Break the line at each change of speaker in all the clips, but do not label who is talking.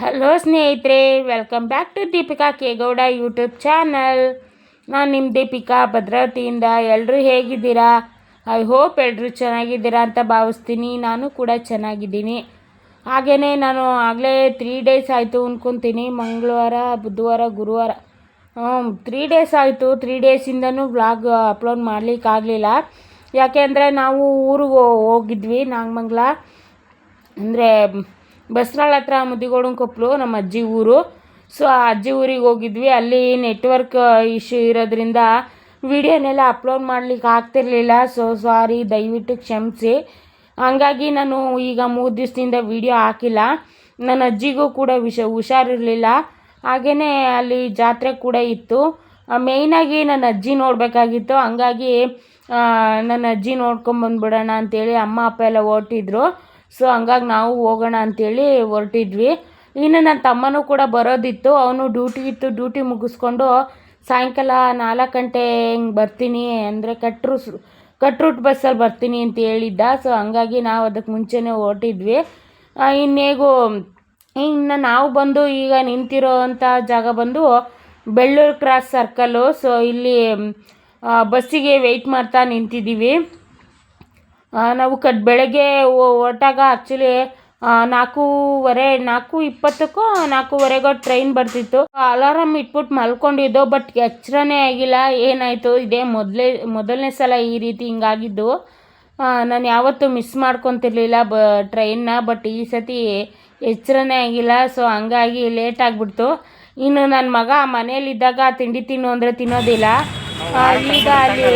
Hello ಸ್ನೇಹಿತರೆ. Welcome back to Deepika Kegowda YouTube channel ನಾನು ನಿಮ್ಮ ದೀಪಿಕಾ ಭದ್ರಾವತಿಯಿಂದ. ಎಲ್ಲರೂ ಹೇಗಿದ್ದೀರಾ? ಐ ಹೋಪ್ ಎಲ್ಲರೂ ಚೆನ್ನಾಗಿದ್ದೀರಾ ಅಂತ ಭಾವಿಸ್ತೀನಿ. ನಾನು ಕೂಡ ಚೆನ್ನಾಗಿದ್ದೀನಿ. ಹಾಗೆಯೇ ನಾನು ಆಗಲೇ ತ್ರೀ ಡೇಸ್ ಆಯಿತು ಅಂದ್ಕೊತೀನಿ ಮಂಗಳವಾರ, ಬುಧವಾರ, ಗುರುವಾರ. ತ್ರೀ ಡೇಸ್ ಆಯಿತು. ತ್ರೀ ಡೇಸಿಂದನೂ ವ್ಲಾಗ್ ಅಪ್ಲೋಡ್ ಮಾಡಲಿಕ್ಕಾಗಲಿಲ್ಲ ಯಾಕೆಂದರೆ ನಾವು ಊರಿಗೆ ಹೋಗಿದ್ವಿ ನಾಗಮಂಗ್ಲ. ಅಂದರೆ ಬಸ್ರಾಳ್ ಹತ್ರ ಮುದಿಗೋಡನ್ ಕೊಪ್ಪಳು ನಮ್ಮ ಅಜ್ಜಿ ಊರು. ಸೊ ಆ ಅಜ್ಜಿ ಊರಿಗೆ ಹೋಗಿದ್ವಿ. ಅಲ್ಲಿ ನೆಟ್ವರ್ಕ್ ಇಶ್ಯೂ ಇರೋದ್ರಿಂದ ವಿಡಿಯೋನೆಲ್ಲ ಅಪ್ಲೋಡ್ ಮಾಡ್ಲಿಕ್ಕೆ ಆಗ್ತಿರ್ಲಿಲ್ಲ. ಸೊ ಸಾರಿ ದಯವಿಟ್ಟು ಕ್ಷಮಿಸಿ. ಹಂಗಾಗಿ ನಾನು ಈಗ ಮೂರು ದಿವಸದಿಂದ ವಿಡಿಯೋ ಹಾಕಿಲ್ಲ. ನನ್ನ ಅಜ್ಜಿಗೂ ಕೂಡ ವಿಷ ಹುಷಾರಿರಲಿಲ್ಲ. ಹಾಗೆಯೇ ಅಲ್ಲಿ ಜಾತ್ರೆ ಕೂಡ ಇತ್ತು. ಮೇಯ್ನಾಗಿ ನನ್ನ ಅಜ್ಜಿ ನೋಡಬೇಕಾಗಿತ್ತು. ಹಂಗಾಗಿ ನನ್ನ ಅಜ್ಜಿ ನೋಡ್ಕೊಂಬಂದ್ಬಿಡೋಣ ಅಂತೇಳಿ ಅಮ್ಮ, ಅಪ್ಪ ಎಲ್ಲ ಹೊರಟಿದ್ರು. ಸೊ ಹಂಗಾಗಿ ನಾವು ಹೋಗೋಣ ಅಂತೇಳಿ ಹೊರಟಿದ್ವಿ. ಇನ್ನು ನನ್ನ ತಮ್ಮನೂ ಕೂಡ ಬರೋದಿತ್ತು. ಅವನು ಡ್ಯೂಟಿ ಇತ್ತು. ಡ್ಯೂಟಿ ಮುಗಿಸ್ಕೊಂಡು ಸಾಯಂಕಾಲ ನಾಲ್ಕು ಗಂಟೆ ಹಿಂಗೆ ಬರ್ತೀನಿ. ಅಂದರೆ ಕಟ್ರು ಕಟ್ ರೂಟ್ ಬಸ್ಸಲ್ಲಿ ಬರ್ತೀನಿ ಅಂತ ಹೇಳಿದ್ದ. ಸೊ ಹಂಗಾಗಿ ನಾವು ಅದಕ್ಕೆ ಮುಂಚೆನೇ ಹೊರಟಿದ್ವಿ. ಇನ್ನೇಗು, ಇನ್ನು ನಾವು ಬಂದು ಈಗ ನಿಂತಿರೋ ಅಂಥ ಜಾಗ ಬಂದು ಬೆಳ್ಳೂರು ಕ್ರಾಸ್ ಸರ್ಕಲ್ಲು ಸೊ ಇಲ್ಲಿ ಬಸ್ಸಿಗೆ ವೆಯ್ಟ್ ಮಾಡ್ತಾ ನಿಂತಿದ್ದೀವಿ. ನಾವು ಕಟ್ ಬೆಳಗ್ಗೆ ಹೊರಟಾಗ ಆ್ಯಕ್ಚುಲಿ ನಾಲ್ಕೂವರೆ ನಾಲ್ಕು ಇಪ್ಪತ್ತಕ್ಕೂ ನಾಲ್ಕೂವರೆಗೋ ಟ್ರೈನ್ ಬರ್ತಿತ್ತು. ಅಲಾರಾಮ್ ಇಟ್ಬಿಟ್ಟು ಮಲ್ಕೊಂಡಿದ್ದೋ ಬಟ್ ಎಚ್ಚರನೇ ಆಗಿಲ್ಲ. ಏನಾಯಿತು? ಇದೇ ಮೊದಲೇ, ಮೊದಲನೇ ಸಲ ಈ ರೀತಿ ಹಿಂಗಾಗಿದ್ದು. ನಾನು ಯಾವತ್ತೂ ಮಿಸ್ ಮಾಡ್ಕೊತಿರ್ಲಿಲ್ಲ ಬ ಟ್ರೈನ್ನ ಬಟ್ ಈ ಸತಿ ಎಚ್ಚರನೇ ಆಗಿಲ್ಲ. ಸೊ ಹಂಗಾಗಿ ಲೇಟ್ ಆಗಿಬಿಡ್ತು. ಇನ್ನು ನನ್ನ ಮಗ ಮನೇಲಿದ್ದಾಗ ತಿಂಡಿ ತಿನ್ನು ಅಂದರೆ ತಿನ್ನೋದಿಲ್ಲ. ಈಗ ಅಲ್ಲಿ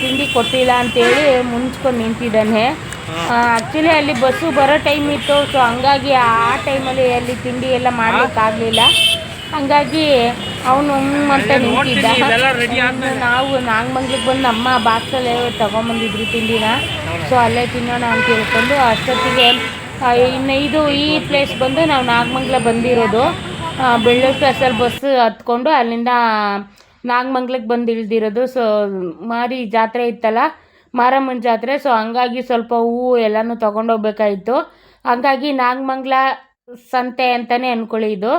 ತಿಂಡಿ ಕೊಟ್ಟಿಲ್ಲ ಅಂತೇಳಿ ಮುಂಚ್ಕೊಂಡು ನಿಂತಿದ್ದಾನೆ. ಆ್ಯಕ್ಚುಲಿ ಅಲ್ಲಿ ಬಸ್ಸು ಬರೋ ಟೈಮ್ ಇತ್ತು ಸೊ ಹಂಗಾಗಿ ಆ ಟೈಮಲ್ಲಿ ಅಲ್ಲಿ ತಿಂಡಿ ಎಲ್ಲ ಮಾಡಲಿಕ್ಕಾಗಲಿಲ್ಲ ಹಂಗಾಗಿ ಅವನು ಅಂತ ನಿಂತಿದ್ದ. ನಾವು ನಾಗಮಂಗ್ಲಿಗೆ ಬಂದು ನಮ್ಮ ಬಾಕ್ಸಲ್ಲೇ ತೊಗೊಂಬಂದಿದ್ರು ತಿಂಡಿನ. ಸೊ ಅಲ್ಲೇ ತಿನ್ನೋಣ ಅಂತ ಹೇಳ್ಕೊಂಡು ಅಷ್ಟೊತ್ತಿಗೆ ಇನ್ನು ಇದು ಈ ಪ್ಲೇಸ್ ಬಂದು ನಾವು ನಾಗಮಂಗ್ಲ ಬಂದಿರೋದು. ಬೆಳ್ಳೂರು ಬಸ್ ಹತ್ಕೊಂಡು ಅಲ್ಲಿಂದ ನಾಗಮಂಗ್ಲಕ್ಕೆ ಬಂದು ಇಳ್ದಿರೋದು. ಸೊ ಮಾರಿ ಜಾತ್ರೆ ಇತ್ತಲ್ಲ, ಮಾರಮ್ಮನ ಜಾತ್ರೆ. ಸೊ ಹಂಗಾಗಿ ಸ್ವಲ್ಪ ಹೂವು ಎಲ್ಲನೂ ತೊಗೊಂಡೋಗ್ಬೇಕಾಯಿತು. ಹಂಗಾಗಿ ನಾಗಮಂಗ್ಲ ಸಂತೆ ಅಂತಲೇ ಅಂದ್ಕೊಳ್ಳಿ ಇದು.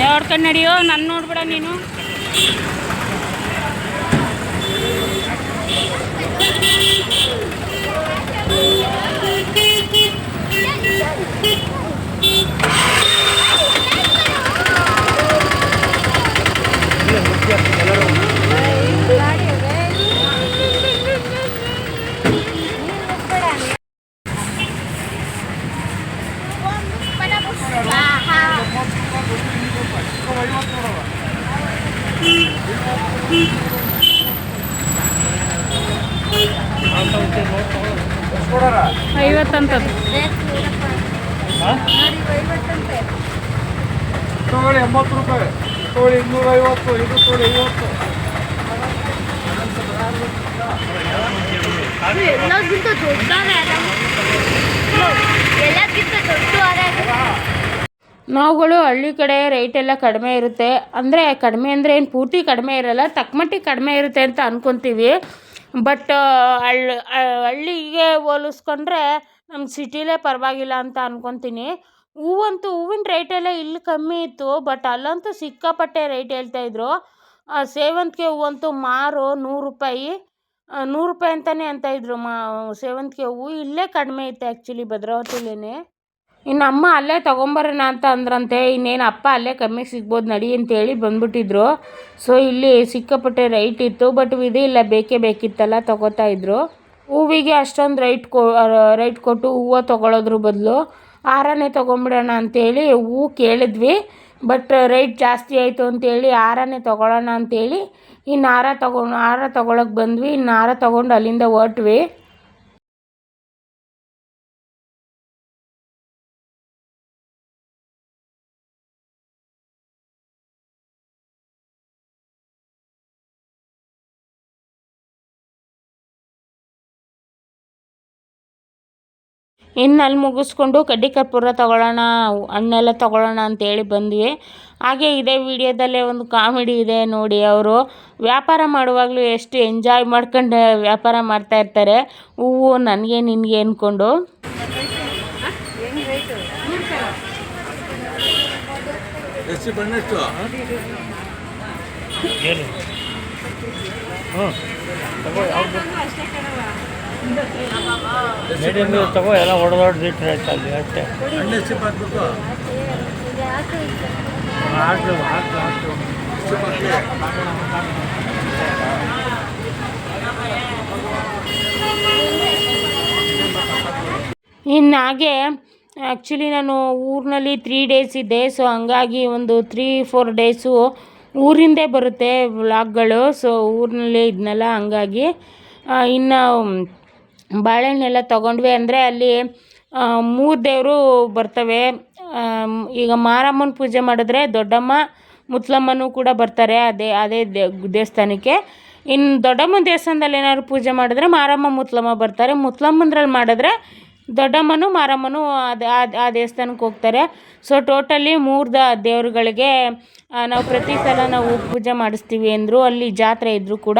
ನೋಡ್ಕೊಂಡು ನಡೆಯೋ ನಾನು ನೋಡ್ಬೇಡ ನೀನು. ಐವತ್ತಂತದ್ದು.
ತಗೊಳ್ಳಿ ಎಂಬತ್ತು ರೂಪಾಯಿ. ತಗೊಳ್ಳಿ ಇನ್ನೂರ ಐವತ್ತು. ಇದು ತಗೊಳ್ಳಿ ಐವತ್ತು
ಎಲ್ಲಕ್ಕಿಂತ ದೊಡ್ಡ ಎಲ್ಲಕ್ಕಿಂತ ದೊಡ್ಡ
ನಾವುಗಳು ಹಳ್ಳಿ ಕಡೆ ರೇಟ್ ಎಲ್ಲ ಕಡಿಮೆ ಇರುತ್ತೆ. ಅಂದರೆ ಕಡಿಮೆ ಅಂದರೆ ಏನು ಪೂರ್ತಿ ಕಡಿಮೆ ಇರಲ್ಲ, ತಕ್ಕಮಟ್ಟಿಗೆ ಕಡಿಮೆ ಇರುತ್ತೆ ಅಂತ ಅಂದ್ಕೊತೀವಿ ಬಟ್ ಹಳ್ಳಿ ಹಳ್ಳಿಗೆ ಹೋಲಿಸ್ಕೊಂಡ್ರೆ ನಮ್ಮ ಸಿಟಿಲೇ ಪರವಾಗಿಲ್ಲ ಅಂತ ಅಂದ್ಕೊತೀನಿ ಹೂವಂತೂ ಹೂವಿನ ರೇಟೆಲ್ಲ ಇಲ್ಲಿ ಕಮ್ಮಿ ಇತ್ತು ಬಟ್ ಅಲ್ಲಂತೂ ಸಿಕ್ಕಾಪಟ್ಟೆ ರೇಟ್ ಹೇಳ್ತಾಯಿದ್ರು ಸೇವಂತಿಗೆ ಹೂವಂತೂ ಮಾರು ನೂರು ರೂಪಾಯಿ ನೂರು ರೂಪಾಯಿ ಅಂತಲೇ ಅಂತ ಇದ್ದರು ಮಾ, ಸೇವಂತಿಗೆ ಹೂವು ಇಲ್ಲೇ ಕಡಿಮೆ ಇತ್ತು ಆ್ಯಕ್ಚುಲಿ ಭದ್ರಾವತಿಲೇ ಇನ್ನು ಅಮ್ಮ ಅಲ್ಲೇ ತೊಗೊಂಬರೋಣ ಅಂತ ಅಂದ್ರಂತೆ, ಇನ್ನೇನು ಅಪ್ಪ ಅಲ್ಲೇ ಕಮ್ಮಿ ಸಿಗ್ಬೋದು ನಡಿ ಅಂತೇಳಿ ಬಂದ್ಬಿಟ್ಟಿದ್ರು. ಸೊ ಇಲ್ಲಿ ಸಿಕ್ಕಾಪಟ್ಟೆ ರೈಟ್ ಇತ್ತು ಬಟ್ ಇಲ್ಲ, ಬೇಕೇ ಬೇಕಿತ್ತಲ್ಲ ತೊಗೋತಾ ಇದ್ರು. ಹೂವಿಗೆ ಅಷ್ಟೊಂದು ರೈಟ್ ಕೊ ರೈಟ್ ಕೊಟ್ಟು ಹೂವು ತೊಗೊಳೋದ್ರ ಬದಲು ಹಾರನೇ ತೊಗೊಂಬಿಡೋಣ ಅಂತೇಳಿ ಹೂವು ಕೇಳಿದ್ವಿ ಬಟ್ ರೈಟ್ ಜಾಸ್ತಿ ಆಯಿತು ಅಂತೇಳಿ ಹಾರನೇ ತೊಗೊಳ್ಳೋಣ ಅಂತೇಳಿ ಇನ್ನು ಹಾರ ತೊಗೊಂಡು ಹಾರ ತೊಗೊಳಕ್ಕೆ ಬಂದ್ವಿ, ಇನ್ನು ಹಾರ ತೊಗೊಂಡು ಅಲ್ಲಿಂದ ಹೊರಟ್ವಿ. ಇನ್ನು ಅಲ್ಲಿ ಮುಗಿಸ್ಕೊಂಡು ಕಡ್ಡಿ ಕರ್ಪೂರ ತೊಗೊಳ್ಳೋಣ ಹಣ್ಣೆಲ್ಲ ತೊಗೊಳ್ಳೋಣ ಅಂತೇಳಿ ಬಂದ್ವಿ. ಹಾಗೆ ಇದೇ ವಿಡಿಯೋದಲ್ಲೇ ಒಂದು ಕಾಮಿಡಿ ಇದೆ ನೋಡಿ ಅವರು. ವ್ಯಾಪಾರ ಮಾಡುವಾಗಲೂ ಎಷ್ಟು ಎಂಜಾಯ್ ಮಾಡ್ಕೊಂಡು ವ್ಯಾಪಾರ ಮಾಡ್ತಾ ಇರ್ತಾರೆ. ಹೂವು ನನಗೆ ನಿನಗೆ ಅಂದ್ಕೊಂಡು
ಹ್ಞೂ ಮೀಡಿಯಮ್ ತಗೋ ಎಲ್ಲ ಹೊಡೆದೊಡ್ದು ಇಟ್ಟರೆ ಆಯ್ತು ಅಲ್ಲಿ? ಅಷ್ಟೇ. ಹಾಕ್ಲು ಹಾಕ್ಲು ಹಾಕ್ಲು
ಇನ್ನು ಹಾಗೆ ಆ್ಯಕ್ಚುಲಿ ನಾನು ಊರಿನಲ್ಲಿ ತ್ರೀ ಡೇಸ್ ಇದ್ದೆ ಸೊ ಹಂಗಾಗಿ ಒಂದು ತ್ರೀ ಫೋರ್ ಡೇಸು ಊರಿಂದೇ ಬರುತ್ತೆ ವ್ಲಾಗ್ಗಳು ಸೊ ಊರಿನಲ್ಲೇ ಇದ್ನಲ್ಲ ಹಂಗಾಗಿ ಇನ್ನು ಬಾಳೆಹಣ್ಣೆಲ್ಲ ತೊಗೊಂಡ್ವಿ ಅಂದರೆ ಅಲ್ಲಿ ಮೂರು ದೇವರು ಬರ್ತವೆ. ಈಗ ಮಾರಮ್ಮನ ಪೂಜೆ ಮಾಡಿದ್ರೆ ದೊಡ್ಡಮ್ಮ, ಮುತ್ಲಮ್ಮನೂ ಕೂಡ ಬರ್ತಾರೆ ಅದೇ ಅದೇ ದೇವಸ್ಥಾನಕ್ಕೆ. ಇನ್ನು ದೊಡ್ಡಮ್ಮನ ದೇವಸ್ಥಾನದಲ್ಲಿ ಏನಾದ್ರು ಪೂಜೆ ಮಾಡಿದ್ರೆ ಮಾರಮ್ಮ, ಮುತ್ಲಮ್ಮ ಬರ್ತಾರೆ. ಮುತ್ಲಮ್ಮಂದ್ರಲ್ಲಿ ಮಾಡಿದ್ರೆ ದೊಡ್ಡಮ್ಮನೂ ಮಾರಮ್ಮನೂ ಅದು ಆ ದೇವಸ್ಥಾನಕ್ಕೆ ಹೋಗ್ತಾರೆ. ಸೊ ಟೋಟಲಿ ಮೂರು ದ, ದೇವರುಗಳಿಗೆ ನಾವು ಪ್ರತಿ ಸಲ ನಾವು ಪೂಜೆ ಮಾಡಿಸ್ತೀವಿ ಅಂದರು, ಅಲ್ಲಿ ಜಾತ್ರೆ ಇದ್ದರೂ ಕೂಡ.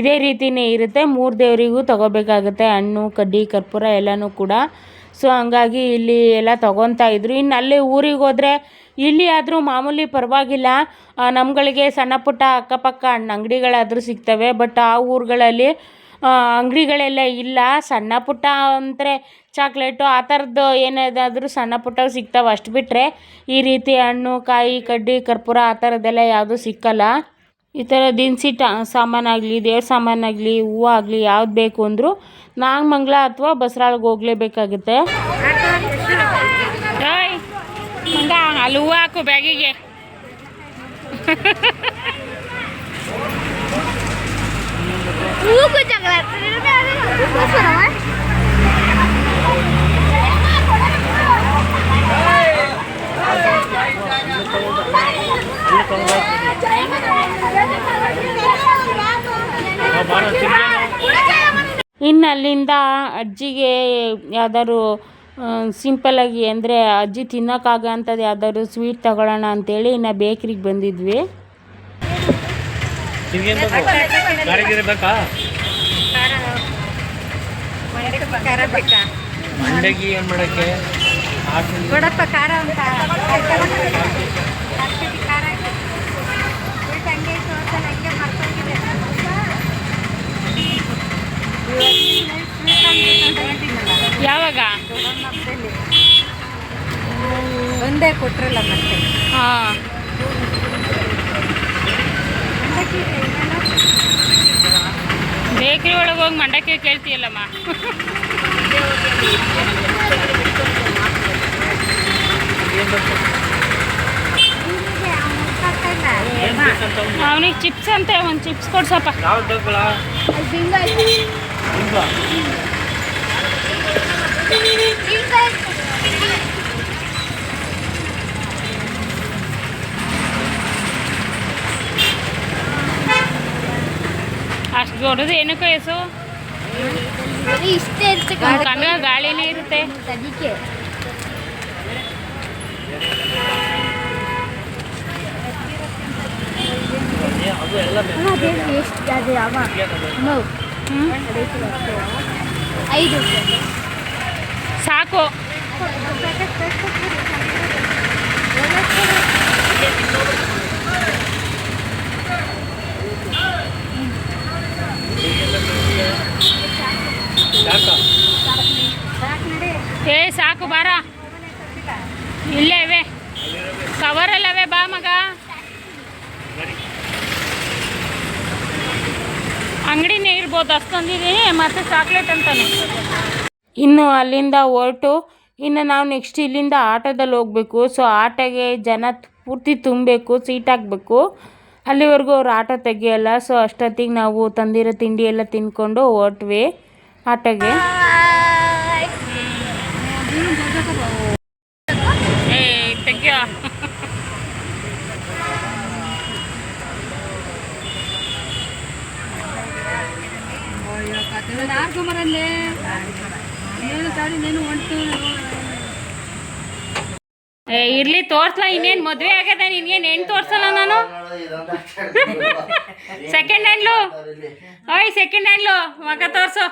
ಇದೇ ರೀತಿಯೇ ಇರುತ್ತೆ. ಮೂರು ದೇವರಿಗೂ ತಗೋಬೇಕಾಗುತ್ತೆ ಹಣ್ಣು, ಕಡ್ಡಿ, ಕರ್ಪೂರ ಎಲ್ಲನೂ ಕೂಡ. ಸೊ ಹಂಗಾಗಿ ಇಲ್ಲಿ ಎಲ್ಲ ತೊಗೊತಾ ಇದ್ರು. ಇನ್ನು ಅಲ್ಲಿ ಊರಿಗೆ ಹೋದರೆ ಇಲ್ಲಿ ಆದರೂ ಮಾಮೂಲಿ ಪರವಾಗಿಲ್ಲ. ನಮ್ಗಳಿಗೆ ಸಣ್ಣ ಪುಟ್ಟ ಅಕ್ಕಪಕ್ಕ ಹಣ್ಣು ಅಂಗಡಿಗಳಾದರೂ ಸಿಗ್ತವೆ. ಬಟ್ ಆ ಊರುಗಳಲ್ಲಿ ಅಂಗಡಿಗಳೆಲ್ಲ ಇಲ್ಲ. ಸಣ್ಣ ಪುಟ್ಟ ಅಂದರೆ ಚಾಕ್ಲೇಟು, ಆ ಥರದ್ದು ಏನಾದಾದರೂ ಸಣ್ಣ ಪುಟ್ಟವು ಸಿಗ್ತಾವೆ ಅಷ್ಟು ಬಿಟ್ಟರೆ ಈ ರೀತಿ ಹಣ್ಣು, ಕಾಯಿ, ಕಡ್ಡಿ, ಕರ್ಪೂರ ಆ ಥರದ್ದೆಲ್ಲ ಯಾವುದೂ ಸಿಕ್ಕಲ್ಲ. ಈ ಥರ ದಿನಸಿ ಟಾ ಸಾಮಾನಾಗಲಿ ದೇವ್ರ ಸಾಮಾನಾಗಲಿ ಹೂವು ಆಗಲಿ ಯಾವ್ದು ಬೇಕು ಅಂದರೂ ನಾಗಮಂಗಲ ಅಥವಾ ಬಸರಾಳ್ಗೆ ಹೋಗಲೇಬೇಕಾಗುತ್ತೆ. ಅಲ್ಲಿ ಹೂವು ಹಾಕು ಬ್ಯಾಗಿಗೆ.
ಮೂಗು ಜಗಳ
ನಾವು ಬಾರ ತಿರ್ಗಿ
ಇನ್ನು ಅಲ್ಲಿಂದ ಅಜ್ಜಿಗೆ ಯಾವ್ದಾದ್ರು ಸಿಂಪಲ್ಲಾಗಿ ಅಂದರೆ ಅಜ್ಜಿ ತಿನ್ನೋಕ್ಕಾಗೋಂಥದ್ದು ಯಾವ್ದಾದ್ರು ಸ್ವೀಟ್ ತಗೊಳ್ಳೋಣ ಅಂತೇಳಿ ಇನ್ನು ಬೇಕ್ರಿಗೆ ಬಂದಿದ್ವಿ.
ಖಾರ ಬೇಕಾ
ಮಂಡಗಿ ಏನು ಮಾಡೋಕ್ಕೆ ಹಾಕಿ
ಕೊಡಪ್ಪ ಖಾರ ಅಂತ
ಯಾವಾಗ?
ಒಂದೇ ಕೊಟ್ರಲ್ಲ ಮತ್ತೆ.
ಹಾಂ. ಬೇಕ್ರಿ ಒಳಗೆ ಹೋಗಿ ಮಂಡಕ್ಕಿ ಕೇಳ್ತೀಯಲ್ಲಮ್ಮ. ಅವನಿಗೆ ಚಿಪ್ಸ್ ಅಂತೆ ಒಂದು ಚಿಪ್ಸ್ ಕೊಡ್ಸಪ್ಪ. ಅಷ್ಟು ದೊಡ್ಡದು ಏನಕ್ಕೋ ಹೆಸು
ಇಷ್ಟೇ ಇರುತ್ತೆ
ಕಣ್ಣ ಗಾಳಿನೇ ಇರುತ್ತೆ.
ಅದಕ್ಕೆ
ಅದು ಎಲ್ಲ
ಐದು.
ಸಾಕು. ಏ ಸಾಕು ಬಾರ. ಇಲ್ಲೇ ಇವೆ. ಕವರಲ್ಲವೇ ಬಾ ಮಗ. ಅಂಗಡಿನೇ ಇರ್ಬೋದು ಅಷ್ಟೊಂದಿದ್ದೀನಿ ಮತ್ತೆ ಚಾಕ್ಲೇಟ್ ಅಂತಾನೆ. ಇನ್ನು ಅಲ್ಲಿಂದ ಹೊರಟು, ಇನ್ನು ನಾವು ನೆಕ್ಸ್ಟ್ ಇಲ್ಲಿಂದ ಆಟೋದಲ್ಲಿ ಹೋಗಬೇಕು. ಸೊ ಆಟೋಗೆ ಜನ ಪೂರ್ತಿ ತುಂಬಬೇಕು ಸೀಟ್ ಹಾಕಬೇಕು. ಅಲ್ಲಿವರೆಗೂ ಅವ್ರು ಆಟೋ ತೆಗಿಯಲ್ಲ. ಸೊ ಅಷ್ಟೊತ್ತಿಗೆ ನಾವು ತಂದಿರೋ ತಿಂಡಿ ಎಲ್ಲ ತಿನ್ಕೊಂಡು ಹೊರಟ್ವಿ ಆಟೋಗೆ ಏ ತೆಗಿಯೋ ಏ ಇರ್ಲಿ ತೋರ್ಸಲ ಇನ್ನೇನ್ ಮದುವೆ ಆಗದ ನಿನ್ಗೇನ್ ಹೆಣ್ ತೋರ್ಸಲ್ಲ ನಾನು? ಸೆಕೆಂಡ್ ಹ್ಯಾಂಡ್ಲು ಓಯ್ ಸೆಕೆಂಡ್ ಹ್ಯಾಂಡ್ಲು ಮಗ ತೋರ್ಸು.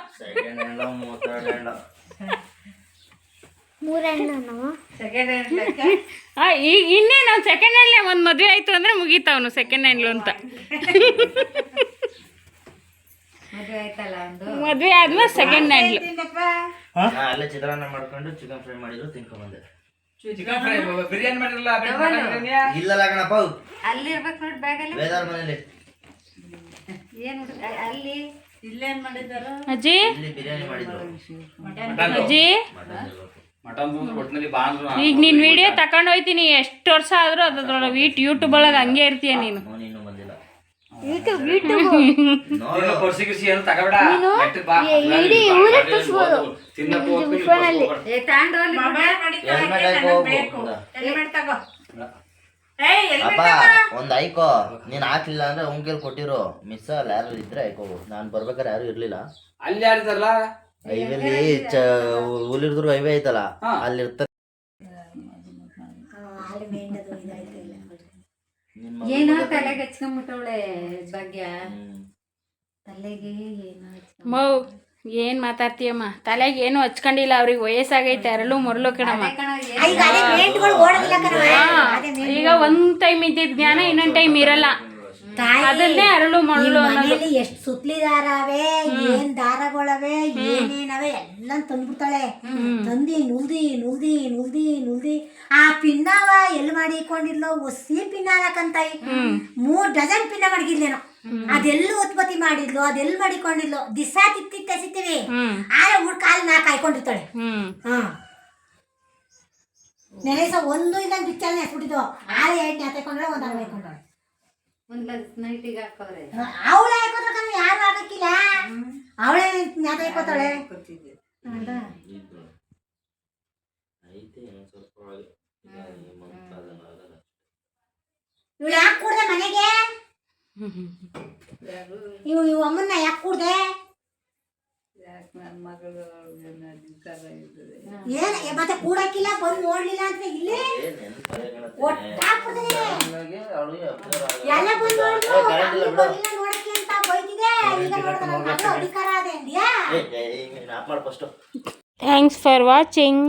ಈಗ ಇನ್ನೇನು ಸೆಕೆಂಡ್ ಹ್ಯಾಂಡ್ಲೇ ಒಂದು ಮದುವೆ ಆಯಿತು ಅಂದರೆ ಮುಗೀತಾವನು ಸೆಕೆಂಡ್ ಹ್ಯಾಂಡ್ಲು ಅಂತ.
ಮದುವೆ
ಆದ್ಮೇಲೆ ಸೆಕೆಂಡ್ ಹ್ಯಾಂಡ್ಲು
ಅಲ್ಲೇ ಚಿತ್ರಾನ್ನ ಮಾಡ್ಕೊಂಡು ಚಿಕನ್ ಫ್ರೈ ಮಾಡಿದ್ರು
ಚಿಕನ್ ಫ್ರೈ ಬಿರಿಯಾನಿ ಮಾಡಿರಲ್ಲ ಬಿರಿಯಾನಿ
ಇಲ್ಲಲ್ಲ ಕಣಪ್ಪ
ಅಲ್ಲಿ ಇರ್ಬೇಕು ನೋಡಿ ಬ್ಯಾಗಲ್ಲಿ.
ಬೇದಾರ್ ಮನೇಲಿ
ಏನು ಅಲ್ಲಿ? ಇಲ್ಲೇನ್ ಮಾಡಿದಾರು
ಅಜ್ಜಿ?
ಇಲ್ಲಿ ಬಿರಿಯಾನಿ ಮಾಡಿದ್ರು.
ಅಜ್ಜಿ? ಈಗ ನೀನ್ ವಿಡಿಯೋ ತಕೊಂಡ್ ಹೋಯ್ತೀನಿ ಎಷ್ಟು ವರ್ಷ ಆದ್ರೂ ಅದ್ರೊಳಗೆ ವೀಟ್ ಯೂಟ್ಯೂಬ್ ಒಳಗೆ ಹಂಗೆ ಇರ್ತೀಯ ನೀನು
ಯೂಟ್ಯೂಬ್
ಗಿರ್ಸಿ ಏನು ತಗೋಬೇಡ. ಬಾ.
ಇಡೀ ಊರೇ ಫೋನಲ್ಲಿ ಏ ತಾಂಡು
ಹೆಲ್ಮೆಟ್ ಅಪ್ಪ ಒಂದ್ ಐಕೋ. ನೀನ್ ಹಾಕ್ಲಿಲ್ಲ ಅಂದ್ರೆ ಉಂಗೇಲ್ ಕೊಟ್ಟಿರು. ಮಿಸ್ ಅಲ್ಲಿ ಯಾರು ಇದ್ರೆ ಐಕೋ. ನಾನ್ ಬರ್ಬೇಕಾದ್ರೆ ಯಾರು ಇರ್ಲಿಲ್ಲ.
ಅಲ್ಲಿ ಯಾರಿದಾರಲ್ಲ
ಹೈವೇಲಿ ಚ ಹುಲಿರ್ದುರ್ಗ ಹೈವೇ ಐತಲ್ಲ.
ಅಲ್ಲಿರ್ತಾರೆ
ಅಲ್ಲಿ ಇರ್ತಾರೆ
ಏನೋ ತಲೆಗೆ ಹಚ್ಕೊಂಡ್ಬಿಟ್ಟವಳೆ ಭಾಗ್ಯ. ತಲೆಗೆ ಏನೋ
ಮೌ ಏನು ಮಾತಾಡ್ತೀಯಮ್ಮ? ತಲೆಗೆ ಏನು ಹಚ್ಕೊಂಡಿಲ್ಲ ಅವ್ರಿಗೆ ವಯಸ್ಸಾಗೈತೆ ಅರಳು ಮರಳು ಕಣಮ್ಮ. ಈಗ ಒಂದ್ ಟೈಮ್ ಇದ್ದಿದ್ ಜ್ಞಾನ ಇನ್ನೊಂದ್ ಟೈಮ್ ಇರಲ್ಲ. ಅದನ್ನೇ ಅರಳು ಮರಳು ಅನ್ನೋದು.
ಮನೇಲಿ ಎಷ್ಟು ಸುತ್ಲಿ ದಾರವೇ ಏನ್ ದಾರಗಳವೆ ಏನೇನವೆ ಎಲ್ಲ ತಂದ್ಬಿಡ್ತಾಳೆ. ತಂದಿ ನುಲ್ದಿ ನುಲ್ದಿ ನುಲ್ದಿ ನುಲ್ದಿ. ಆ ಪಿನ್ನವ ಎಲ್ಲಿ ಮಾಡಿಕೊಂಡಿದ್ಲೋ ಒಸಿ ಪಿನ್ನ ಹಾಕಂತಾಯಿ ಮೂರ್ ಡಜನ್ ಪಿನ್ನ ಮಡಗಿದ್ಲೇನೋ. ಅದೆಲ್ಲ ಉತ್ಪತ್ತಿ ಮಾಡಿದ್ಲು ಅದೆಲ್ಲ ಮಾಡಿಕೊಂಡಿದ್ಲು ದಿಸ ತಿತ್ತಿ
ಹ್ಮ್.
ಆದ್ರೆ ಹುಡ್ ಕಾಲ್ ನಾ ಕಾಯ್ಕೊಂಡಿರ್ತಾಳೆ ಹಾ. ನೆನೆಸ ಒಂದು ಇಲ್ಲ ಬಿಚ್ಚಲ್ನೇ ಎಸ್ಬಿಟ್ಟಿದ್ದು ಆದ್ರೆ ಎರಡು ಹಾಕೊಂಡ್ರೆ ಒಂದ್ ಅರ್ವ
ಒಂದ್ ನೈಟಿಗೆ ಹಾಕೋರೆ
ಅವಳೆ ಹಾಕೋದ್ರ ಕಮ್ಮಿ ಯಾರು ಹಾಕಕ್ಕಿಲ್ಲ. ಅವಳೇ ಜ್ಞಾತ ಹಾಕೋತಾಳೆ.
ಐತೆ ಸ್ವಲ್ಪ ಆಗಲ್ಲ.
ಇವಳು ಯಾಕೆ ಕೂಡ್ದೆ ಮನೆಗೆ? ಇವು ಇವು ಅಮ್ಮನ್ನ ಯಾಕೆ ಕೂಡ್ದೆ? ಏನ್ ಏ, ಮತ್ತೆ ಕೂಡಕ್ಕಿಲ್ಲ ಬಂದು ನೋಡ್ಲಿಲ್ಲ ಅಂತ ಇಲ್ಲೇ. ಎಲ್ಲ ಬಂದು ನೋಡ್ಲು
ಕರೆಂಟ್ ಇಲ್ಲ
ಅಲ್ಲಿ
ಬಿಡು.
ನೋಡಕ್ಕೆ ಅಂತ ಬೈತಿದೆ ಈಗ ನೋಡಿದ್ರೆ ಅಧಿಕಾರ ಅದೆ ಅಂದ್ಯಾ?
ಏ, ಏ, ಹಿಂಗೆ ಆಫ್ ಮಾಡು
ಥ್ಯಾಂಕ್ಸ್ ಫಾರ್ ವಾಚಿಂಗ್